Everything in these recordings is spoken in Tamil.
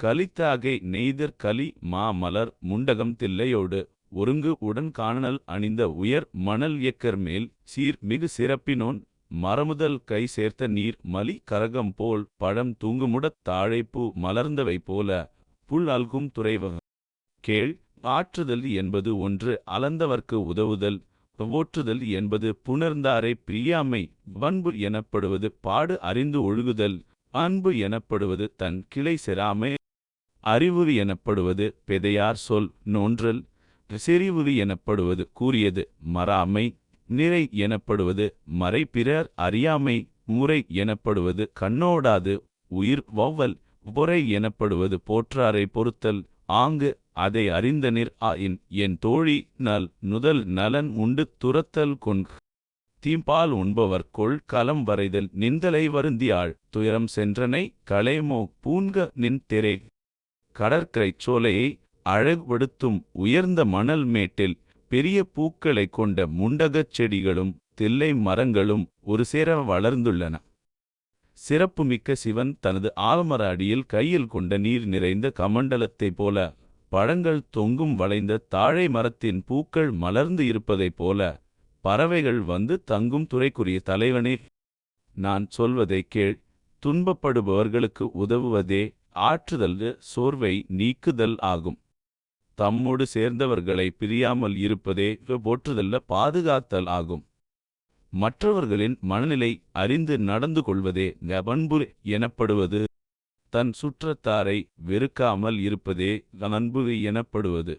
கலித்தாகை நெய்தற் கலி மா மலர் முண்டகம் தில்லையோடு ஒருங்கு உடன் காணல் அணிந்த உயர் மணல் எக்கர் மேல் சீர் மிகு சிறப்பினோன் மரமுதல் கை சேர்த்த நீர் மலி கரகம் போல் பழம் தூங்குமுடத் தாழைப்பூ மலர்ந்தவை போல புல் அல்கும் துறைவ கேள் ஆற்றுதல் என்பது ஒன்று அலந்தவர்க்கு உதவுதல் ஓற்றுதல் என்பது புணர்ந்தாரை பிரியாமை வன்பு எனப்படுவது பாடு அறிந்து ஒழுகுதல் அன்பு எனப்படுவது தன் கிளை செராமே அறிவுறு எனப்படுவது பெதையார் சொல் நோன்றல் செறிவுறு எனப்படுவது கூறியது மறாமை நிறை எனப்படுவது மறை பிறர் அறியாமை முறை எனப்படுவது கண்ணோடாது உயிர் வௌவல் பொறை எனப்படுவது போற்றாரை பொறுத்தல் ஆங்கு அதை அறிந்தனிர் ஆயின் என் தோழி நல் நுதல் நலன் உண்டு துரத்தல் கொன்க் தீம்பால் உண்பவர் கொள் களம் வரைதல் நிந்தலை வருந்தியாள் துயரம் சென்றனை களைமோ பூங்க நின் தெரே. கடற்கரைச் சோலையை அழகுபடுத்தும் உயர்ந்த மணல் மேட்டில் பெரிய பூக்களைக் கொண்ட முண்டகச் செடிகளும் தில்லை மரங்களும் ஒரு சேர வளர்ந்துள்ளன. சிறப்புமிக்க சிவன் தனது ஆலமர அடியில் கையில் கொண்ட நீர் நிறைந்த கமண்டலத்தைப் போல பழங்கள் தொங்கும் வளைந்த தாழை மரத்தின் பூக்கள் மலர்ந்து இருப்பதைப் போல பறவைகள் வந்து தங்கும் துறைக்குரிய தலைவனே. நான் சொல்வதை கேள் துன்பப்படுபவர்களுக்கு உதவுவதே ஆற்றுதல் சோர்வை நீக்குதல் ஆகும். தம்மோடு சேர்ந்தவர்களை பிரியாமல் இருப்பதே போற்றுதல்ல பாதுகாத்தல் ஆகும். மற்றவர்களின் மனநிலை அறிந்து நடந்து கொள்வதே நபண்பு எனப்படுவது. தன் சுற்றத்தாரை வெறுக்காமல் இருப்பதே அன்பு எனப்படுவது.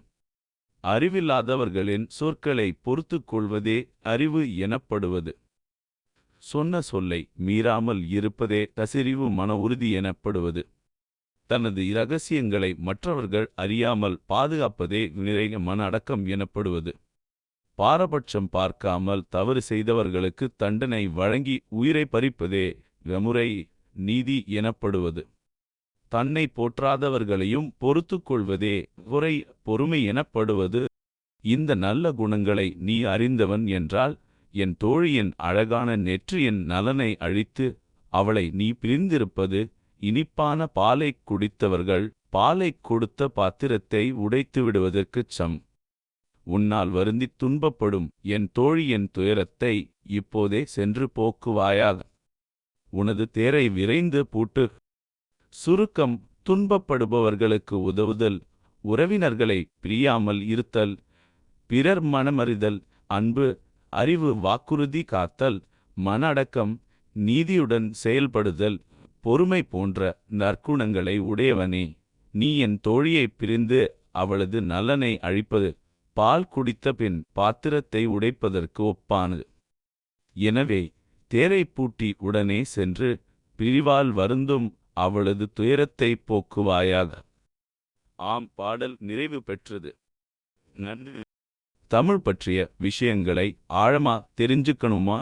அறிவில்லாதவர்களின் சொற்களை பொறுத்து கொள்வதே அறிவு எனப்படுவது. சொன்ன சொல்லை மீறாமல் இருப்பதே தசிரிவு மன உறுதி எனப்படுவது. தனது இரகசியங்களை மற்றவர்கள் அறியாமல் பாதுகாப்பதே நிறைய மன அடக்கம் எனப்படுவது. பாரபட்சம் பார்க்காமல் தவறு செய்தவர்களுக்கு தண்டனை வழங்கி உயிரை பறிப்பதே வெமுறை நீதி எனப்படுவது. தன்னை போற்றாதவர்களையும் பொறுத்துக் கொள்வதே குறை பொறுமை எனப்படுவது. இந்த நல்ல குணங்களை நீ அறிந்தவன் என்றால் என் தோழியின் அழகான நெற்றியின் நலனை அழித்து அவளை நீ பிரிந்திருப்பது இனிப்பான பாலைக் குடித்தவர்கள் பாலைக் கொடுத்த பாத்திரத்தை உடைத்து விடுவதற்குச் சம். உன்னால் வருந்தித் துன்பப்படும் என் தோழியின் துயரத்தை இப்போதே சென்று போக்குவாயாக. உனது தேரை விரைந்து பூட்டு. சுருக்கம் துன்பப்படுபவர்களுக்கு உதவுதல். உறவினர்களை பிரியாமல் இருத்தல். பிறர் மனமறிதல். அன்பு அறிவு வாக்குறுதி காத்தல். மன அடக்கம் நீதியுடன் செயல்படுதல். பொறுமை போன்ற நற்குணங்களை உடையவனே நீ என் தோழியைப் பிரிந்து அவளது நலனை அழிப்பது பால் குடித்த பின் பாத்திரத்தை உடைப்பதற்கு ஒப்பானது. எனவே தேரை பூட்டி உடனே சென்று பிரிவால் வருந்தும் அவளது துயரத்தை போக்குவாயாக. ஆம் பாடல் நிறைவு பெற்றது. நன்றி. தமிழ் பற்றிய விஷயங்களை ஆழமா தெரிஞ்சுக்கணுமா?